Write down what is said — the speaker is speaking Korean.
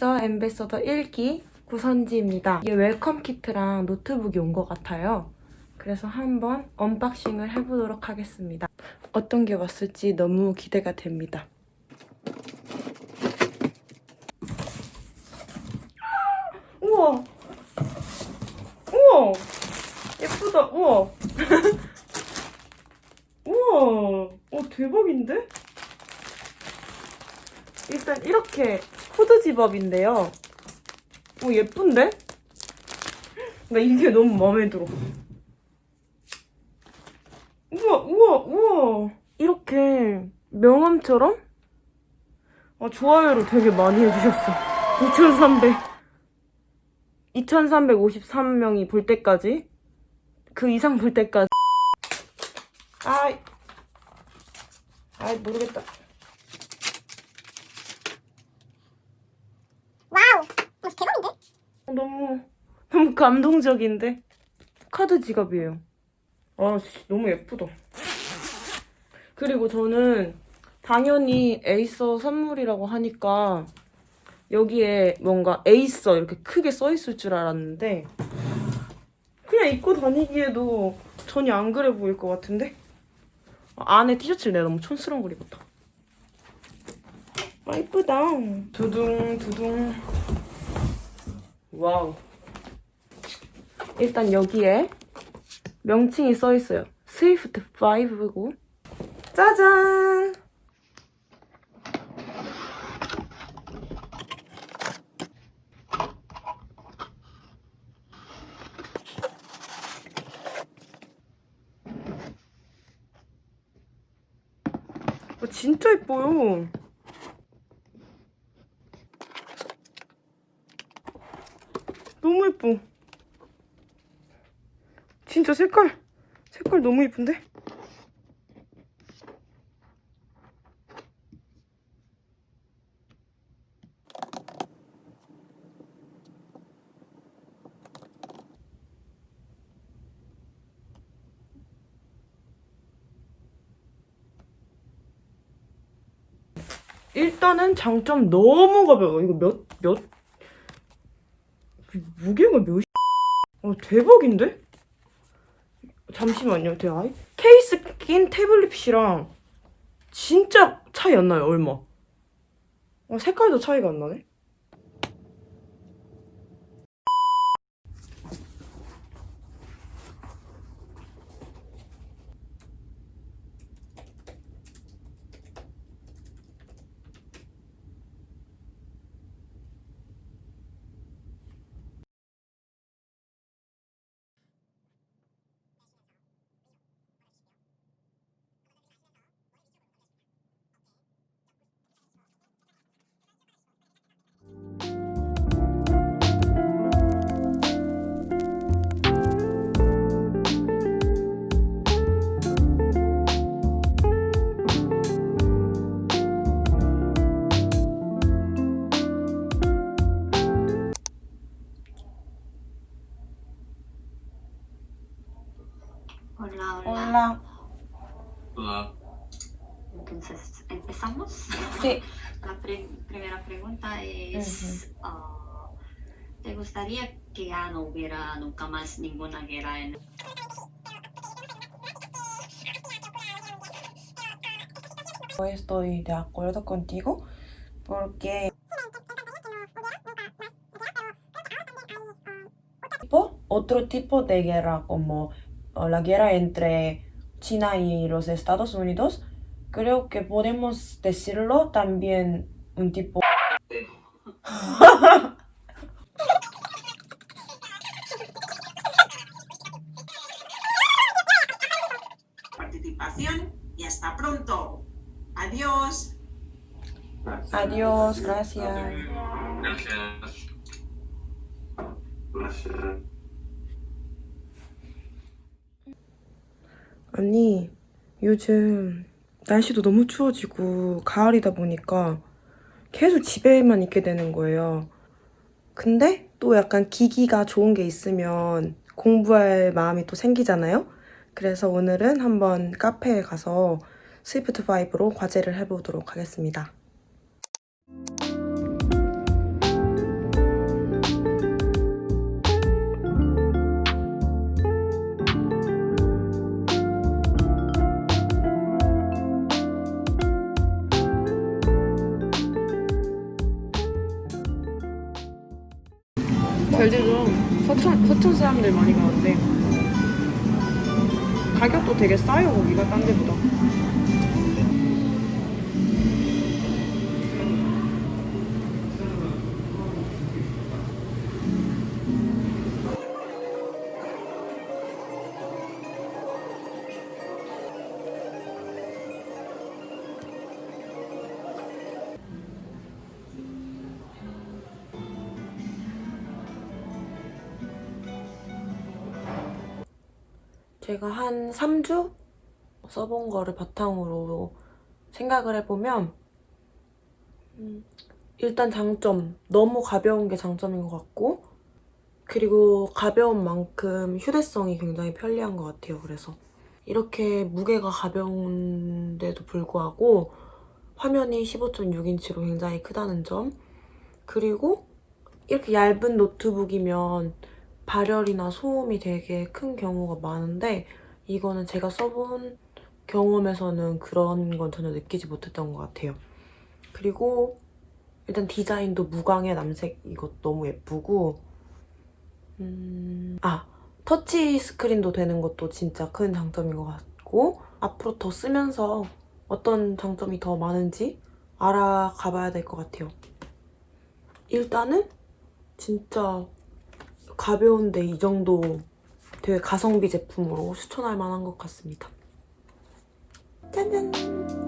에이서 엠베서더 1기 구선지입니다. 이게 웰컴 키트랑 노트북이 온 것 같아요. 그래서 한번 언박싱을 해보도록 하겠습니다. 어떤 게 왔을지 너무 기대가 됩니다. 우와! 우와! 예쁘다, 우와! 우와! 어, 대박인데? 일단 이렇게 후드 집업인데요. 어, 예쁜데? 나 이게 너무 마음에 들어. 우와, 우와, 우와. 이렇게 명함처럼? 아, 좋아요를 되게 많이 해주셨어. 2,300. 2,353명이 볼 때까지. 그 이상 볼 때까지. 아이. 아이, 모르겠다. 와우! 어, 대박인데? 너무 너무 감동적인데 카드 지갑이에요. 아 씨, 너무 예쁘다. 그리고 저는 당연히 에이서 선물이라고 하니까 여기에 뭔가 에이서 이렇게 크게 써 있을 줄 알았는데 그냥 입고 다니기에도 전혀 안 그래 보일 것 같은데 아, 안에 티셔츠를 내가 너무 촌스러운 걸 입었다. 아 이쁘다. 두둥 두둥. 와우. 일단 여기에 명칭이 써 있어요. 스위프트 5고 짜잔! 어, 진짜 예뻐요. 너무 예뻐. 진짜 색깔, 색깔 너무 예쁜데? 일단은 장점 너무 가벼워. 이거 몇, 몇, 무게가 몇, 어, 대박인데? 잠시만요, 제 아이. 케이스 낀 태블릿이랑 진짜 차이 안 나요, 얼마. 어, 색깔도 차이가 안 나네. Entonces, ¿empezamos? Sí. La pre- primera pregunta es, ah, ¿te gustaría que ya no hubiera nunca más ninguna guerra en Yo estoy de acuerdo contigo porque tipo, otro tipo de guerra como uh, la guerra entre China y los Estados Unidos, creo que podemos decirlo también un tipo participación y hasta pronto. Adiós. adiós, gracias. Gracias. Gracias. 아니, 요즘 날씨도 너무 추워지고 가을이다 보니까 계속 집에만 있게 되는 거예요. 근데 또 약간 기기가 좋은 게 있으면 공부할 마음이 또 생기잖아요? 그래서 오늘은 한번 카페에 가서 스위프트 5로 과제를 해보도록 하겠습니다. 잘 되죠. 서천, 서천 사람들 많이 가는데. 가격도 되게 싸요, 거기가 딴 데보다. 제가 한 3주 써본 거를 바탕으로 생각을 해보면 음, 일단 장점 너무 가벼운 게 장점인 것 같고 그리고 가벼운 만큼 휴대성이 굉장히 편리한 것 같아요. 그래서 이렇게 무게가 가벼운데도 불구하고 화면이 15.6인치로 굉장히 크다는 점 그리고 이렇게 얇은 노트북이면 발열이나 소음이 되게 큰 경우가 많은데 이거는 제가 써본 경험에서는 그런 건 전혀 느끼지 못했던 것 같아요. 그리고 일단 디자인도 무광의 남색 이거 너무 예쁘고 음... 아 터치 스크린도 되는 것도 진짜 큰 장점인 것 같고 앞으로 더 쓰면서 어떤 장점이 더 많은지 알아가 봐야 될 것 같아요. 일단은 진짜 가벼운데 이 정도 되게 가성비 제품으로 추천할 만한 것 같습니다. 짠짠!